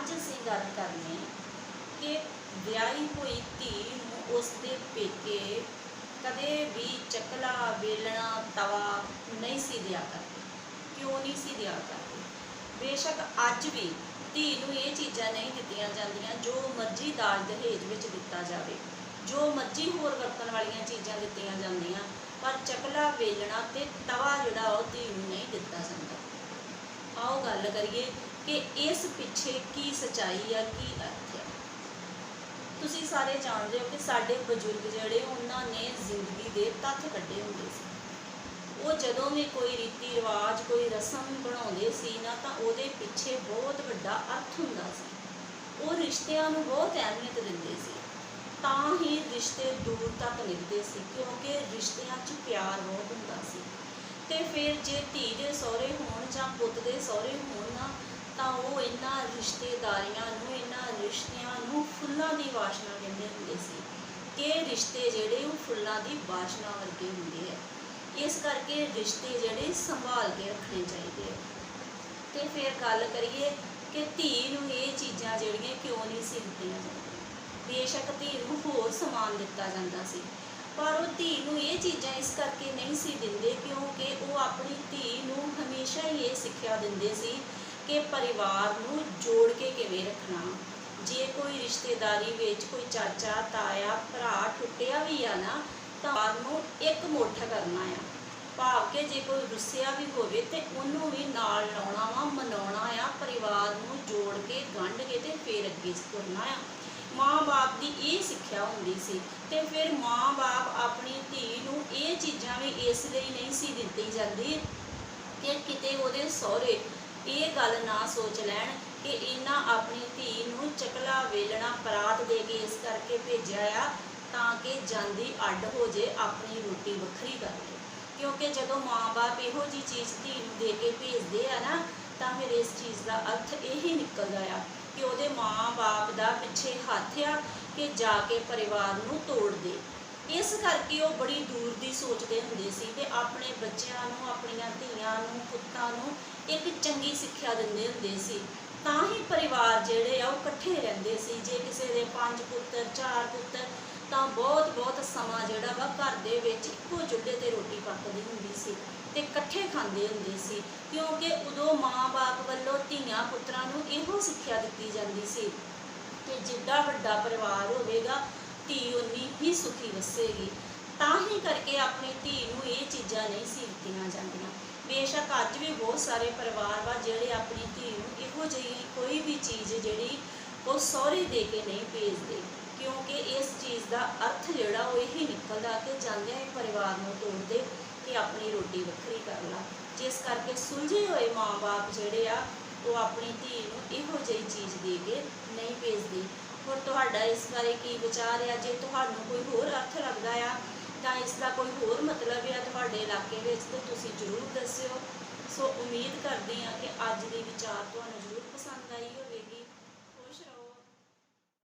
ਅੱਜ ਅਸੀਂ ਗੱਲ ਕਰਨੀ ਕਿ ਵਿਆਹੀ ਹੋਈ ਧੀ ਨੂੰ ਉਸ ਦੇ ਪੇਕੇ ਕਦੇ ਵੀ ਚਕਲਾ, ਵੇਲਣਾ, ਤਵਾ ਨਹੀਂ ਸੀ ਦਿਆ ਕਰਦੇ। ਕਿਉਂ ਨਹੀਂ ਸੀ ਦਿਆ ਕਰਦੇ? ਬੇਸ਼ੱਕ ਅੱਜ ਵੀ ਧੀ ਨੂੰ ਇਹ ਚੀਜ਼ਾਂ ਨਹੀਂ ਦਿੱਤੀਆਂ ਜਾਂਦੀਆਂ ਜੋ ਮਰਜ਼ੀ ਦਾਜ ਦਹੇਜ ਵਿੱਚ ਦਿੱਤਾ ਜਾਵੇ। ਜੋ ਮਰਜ਼ੀ ਹੋਰ ਵਰਤਣ ਵਾਲੀਆਂ ਚੀਜ਼ਾਂ ਦਿੱਤੀਆਂ ਜਾਂਦੀਆਂ, ਪਰ ਚਕਲਾ, ਵੇਲਣਾ ਤੇ ਤਵਾ ਜਿਹੜਾ ਉਹ ਧੀ ਨੂੰ ਨਹੀਂ ਦਿੱਤਾ ਜਾਂਦਾ। ਆਓ ਗੱਲ ਕਰੀਏ ਕਿ ਇਸ ਪਿੱਛੇ ਕੀ ਸਚਾਈ ਆ, ਕੀ ਅਰਥ ਆ। ਤੁਸੀਂ ਸਾਰੇ ਜਾਣਦੇ ਹੋ ਕਿ ਸਾਡੇ ਬਜ਼ੁਰਗ ਜਿਹੜੇ, ਉਹਨਾਂ ਨੇ ਜ਼ਿੰਦਗੀ ਦੇ ਤੱਥ ਕੱਢੇ ਹੁੰਦੇ ਸੀ। ਉਹ ਜਦੋਂ ਵੀ ਕੋਈ ਰੀਤੀ ਰਿਵਾਜ, ਕੋਈ ਰਸਮ ਬਣਾਉਂਦੇ ਸੀ ਨਾ, ਤਾਂ ਉਹਦੇ ਪਿੱਛੇ ਬਹੁਤ ਵੱਡਾ ਅਰਥ ਹੁੰਦਾ ਸੀ। ਉਹ ਰਿਸ਼ਤਿਆਂ ਨੂੰ ਬਹੁਤ ਅਹਿਮੀਅਤ ਦਿੰਦੇ ਸੀ। ਤਾਂ ਹੀ ਰਿਸ਼ਤੇ ਦੂਰ ਤੱਕ ਨਿਭਦੇ ਸੀ, ਕਿਉਂਕਿ ਰਿਸ਼ਤਿਆਂ 'ਚ ਪਿਆਰ ਬਹੁਤ ਹੁੰਦਾ ਸੀ। ਤੇ ਫਿਰ ਜੇ ਧੀ ਦੇ ਸਹੁਰੇ ਹੋਣ ਜਾਂ ਪੁੱਤ ਦੇ ਸਹੁਰੇ ਹੋਣ ਨਾ ਤਾਂ ਉਹ ਇਹਨਾਂ ਰਿਸ਼ਤੇਦਾਰੀਆਂ ਨੂੰ, ਇਹਨਾਂ ਰਿਸ਼ਤਿਆਂ ਨੂੰ ਫੁੱਲਾਂ ਦੀ ਵਾਸ਼ਨਾ ਕਹਿੰਦੇ ਹੁੰਦੇ ਸੀ ਕਿ ਰਿਸ਼ਤੇ ਜਿਹੜੇ ਉਹ ਫੁੱਲਾਂ ਦੀ ਵਾਸ਼ਨਾ ਵਰਗੇ ਹੁੰਦੇ ਆ। ਇਸ ਕਰਕੇ ਰਿਸ਼ਤੇ ਜਿਹੜੇ ਸੰਭਾਲ ਕੇ ਰੱਖਣੇ ਚਾਹੀਦੇ ਆ। ਤੇ ਫਿਰ ਗੱਲ ਕਰੀਏ ਕਿ ਧੀ ਨੂੰ ਇਹ ਚੀਜ਼ਾਂ ਜਿਹੜੀਆਂ ਕਿਉਂ ਨਹੀਂ ਸੀ ਦਿੱਤੀਆਂ ਜਾਂਦੀਆਂ। ਬੇਸ਼ੱਕ ਧੀ ਨੂੰ ਹੋਰ ਸਮਾਨ ਦਿੱਤਾ ਜਾਂਦਾ ਸੀ, ਪਰ ਉਹ ਧੀ ਨੂੰ ਇਹ ਚੀਜ਼ਾਂ ਇਸ ਕਰਕੇ ਨਹੀਂ ਸੀ ਦਿੰਦੇ ਕਿਉਂਕਿ ਉਹ ਆਪਣੀ ਧੀ ਨੂੰ ਹਮੇਸ਼ਾ ਹੀ ਇਹ ਸਿੱਖਿਆ ਦਿੰਦੇ ਸੀ ਕਿ ਪਰਿਵਾਰ ਨੂੰ ਜੋੜ ਕੇ ਕਿਵੇਂ ਰੱਖਣਾ? ਜੇ ਕੋਈ ਰਿਸ਼ਤੇਦਾਰੀ ਵਿੱਚ ਕੋਈ ਚਾਚਾ, ਤਾਇਆ, ਭਰਾ ਟੁੱਟਿਆ ਵੀ ਆ ਨਾ, ਤਾਂ ਨੂੰ ਇੱਕ ਮੁੱਠ ਕਰਨਾ ਆ। ਭਾਵ ਕਿ ਜੇ ਕੋਈ ਰੁੱਸਿਆ ਵੀ ਹੋਵੇ ਤੇ ਉਹਨੂੰ ਵੀ ਨਾਲ ਲਾਉਣਾ ਵਾ, ਮਨਾਉਣਾ ਆ, ਪਰਿਵਾਰ ਨੂੰ ਜੋੜ ਕੇ, ਗੰਢ ਕੇ ਤੇ ਫੇਰ ਅੱਗੇ ਤੁਰਨਾ ਆ। ਮਾਂ-ਬਾਪ ਦੀ ਇਹ ਸਿੱਖਿਆ ਹੁੰਦੀ ਸੀ ਤੇ ਫਿਰ ਮਾਂ-ਬਾਪ ਆਪਣੀ ਧੀ ਨੂੰ ਇਹ ਚੀਜ਼ਾਂ ਵੀ ਇਸ ਲਈ ਨਹੀਂ ਸੀ ਦਿੱਤੀ ਜਾਂਦੀ ਕਿ ਕਿਤੇ ਉਹਦੇ ਸਹੁਰੇ ਇਹ ਗੱਲ ਨਾ ਸੋਚ ਲੈਣ ਕਿ ਇਹਨਾਂ ਆਪਣੀ ਧੀ ਨੂੰ ਚਕਲਾ ਵੇਲਣਾ ਪਰਾਤ ਦੇ ਕੇ ਇਸ ਕਰਕੇ ਭੇਜਿਆ ਆ ਤਾਂ ਕਿ ਜਾਂਦੀ ਅੱਡ ਹੋ ਜੇ ਆਪਣੀ ਰੋਟੀ ਵੱਖਰੀ ਕਰ ਲੇ ਕਿਉਂਕਿ ਜਦੋਂ ਮਾਂ-ਬਾਪ ਇਹੋ ਜੀ ਚੀਜ਼ ਧੀ ਨੂੰ ਦੇ ਕੇ ਭੇਜਦੇ ਆ ਨਾ, ਤਾਂ ਫਿਰ ਇਸ ਚੀਜ਼ ਦਾ ਅਰਥ ਇਹ ਹੀ ਨਿਕਲਦਾ ਆ ਕਿ ਉਹਦੇ ਮਾਂ-ਬਾਪ ਦਾ ਪਿੱਛੇ ਹੱਥ ਆ ਕਿ ਜਾ ਕੇ ਪਰਿਵਾਰ ਨੂੰ ਤੋੜ ਦੇ। ਇਸ ਕਰਕੇ ਉਹ ਬੜੀ ਦੂਰ ਦੀ ਸੋਚਦੇ ਹੁੰਦੇ ਸੀ ਤੇ ਆਪਣੇ ਬੱਚਿਆਂ ਨੂੰ, ਆਪਣੀਆਂ ਧੀਆਂ ਨੂੰ, ਪੁੱਤਾਂ ਨੂੰ ਇੱਕ ਚੰਗੀ ਸਿੱਖਿਆ ਦਿੰਦੇ ਹੁੰਦੇ ਸੀ। ਤਾਂ ਹੀ ਪਰਿਵਾਰ ਜਿਹੜੇ ਆ ਉਹ ਇਕੱਠੇ ਰਹਿੰਦੇ ਸੀ। ਜੇ ਕਿਸੇ ਦੇ ਪੰਜ ਪੁੱਤਰ, ਚਾਰ ਪੁੱਤਰ, ਤਾਂ ਬਹੁਤ ਬਹੁਤ ਸਮਾਂ ਜਿਹੜਾ ਵਾ ਘਰ ਦੇ ਵਿੱਚ ਇੱਕੋ ਚੁੱਲ੍ਹੇ ਤੇ ਰੋਟੀ ਪੱਕਦੀ ਹੁੰਦੀ ਸੀ ਤੇ ਇਕੱਠੇ ਖਾਂਦੇ ਹੁੰਦੇ ਸੀ। ਕਿਉਂਕਿ ਉਦੋਂ ਮਾਂ-ਬਾਪ ਵੱਲੋਂ ਧੀਆਂ ਪੁੱਤਰਾਂ ਨੂੰ ਇਹੋ ਸਿੱਖਿਆ ਦਿੱਤੀ ਜਾਂਦੀ ਸੀ ਕਿ ਜਿੱਡਾ ਵੱਡਾ ਪਰਿਵਾਰ ਹੋਵੇਗਾ, ਧੀ ਉਨੀ ਹੀ ਸੁਖੀ ਵਸੇਗੀ। ਤਾਂ ਹੀ ਕਰਕੇ ਆਪਣੀ ਧੀ ਨੂੰ ਇਹ ਚੀਜ਼ਾਂ ਨਹੀਂ ਸੀ ਦਿੱਤੀਆਂ ਜਾਂਦੀਆਂ। ਬੇਸ਼ੱਕ ਅੱਜ ਵੀ ਬਹੁਤ ਸਾਰੇ ਪਰਿਵਾਰ ਵਾ ਜਿਹੜੇ ਆਪਣੀ ਧੀ ਨੂੰ ਇਹੋ ਜਿਹੀ ਕੋਈ ਵੀ ਚੀਜ਼ ਜਿਹੜੀ ਉਹ ਸਹੁਰੇ ਦੇ ਕੇ ਨਹੀਂ ਭੇਜਦੇ। ਕਿਉਂਕਿ ਇਸ ਚੀਜ਼ ਦਾ ਅਰਥ ਜਿਹੜਾ ਉਹ ਇਹੀ ਨਿਕਲਦਾ ਕਿ ਜਾਂਦਿਆਂ ਹੀ ਪਰਿਵਾਰ ਨੂੰ ਤੋੜਦੇ ਕਿ ਆਪਣੀ ਰੋਟੀ ਵੱਖਰੀ ਕਰ ਲਾ। ਜਿਸ ਕਰਕੇ ਸੁਲਝੇ ਹੋਏ ਮਾਂ-ਬਾਪ ਜਿਹੜੇ ਆ, ਉਹ ਆਪਣੀ ਧੀ ਨੂੰ ਇਹੋ ਜਿਹੀ ਚੀਜ਼ ਦੇ ਕੇ ਨਹੀਂ ਭੇਜਦੇ। ਹੋਰ ਤੁਹਾਡਾ ਇਸ ਬਾਰੇ ਕੀ ਵਿਚਾਰ ਆ? ਜੇ ਤੁਹਾਨੂੰ ਕੋਈ ਹੋਰ ਅਰਥ ਲੱਗਦਾ ਆ ਤਾਂ ਇਸ ਦਾ ਕੋਈ ਹੋਰ ਮਤਲਬ ਆ ਤੁਹਾਡੇ ਇਲਾਕੇ ਵਿੱਚ ਤਾਂ ਤੁਸੀਂ ਜ਼ਰੂਰ ਦੱਸਿਓ। ਸੋ ਉਮੀਦ ਕਰਦੀ ਹਾਂ ਕਿ ਅੱਜ ਦੀ ਵਿਚਾਰ ਤੁਹਾਨੂੰ ਜ਼ਰੂਰ ਪਸੰਦ ਆਈ ਹੋਵੇਗੀ।